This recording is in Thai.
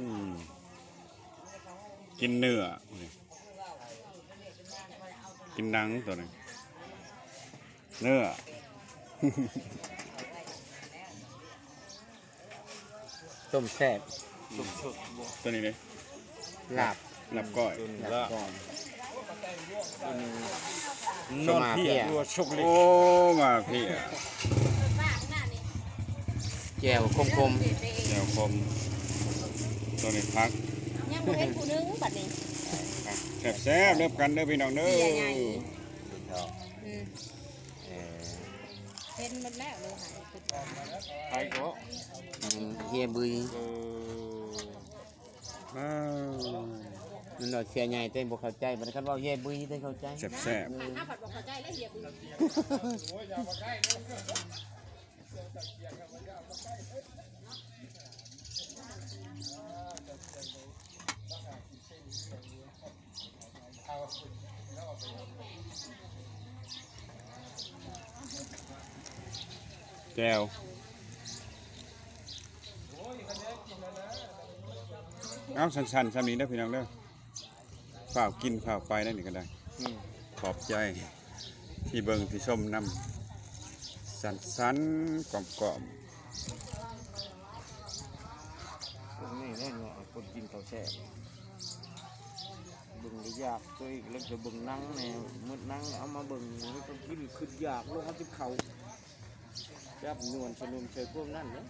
อืมกินเนื้อ กินหนังตัวนี้เนื้อ ต้มแซ่บตัวนี้เลยลาบหลับก้อยลาบก่อนนอนเพียรัวชกเล็กโอ้มาพี่อะแจ่วคมเดี๋ยวคม ตัวนี้พักยังบ่เห็นผู้หนึงบัดนี้แซ่บแซ่บๆเริ่มกันเด้อพี่น้องเด้อเสียใหญ่อืมๆเอ่อเห็นมันแล้วเลยหายไปไปก็อืมเฮียบุยเอออ้าวมันดอกเสียใหญ่เต้นบ่เข้าใจบัดนี้คันเว้าเฮียบุยเต้นเข้าใจแซ่บแซ่บผ่านหน้าผัดบอกเข้าใจแล้วเหียบุญ แก้วเอาสั้นๆซ้ำนี้เด้อพี่น้องเด้อฝ่าวกินฝ่าวไปได้นี่ก็ได้อืมขอบใจที่เบิงที่ชมนำสันสันๆกล่อมกล่อมตรงนี้แน่นอนคนกินข้าวแช่บ เบิ่งก็ยากตัวอีกแล้วจะเบิ่งนั่งแน่มืดนั่งเอามาเบิ่งมันก็กินขึ้นยากลงมาที่เขาจับนวลชะนมเชยพวกนั่นเนาะ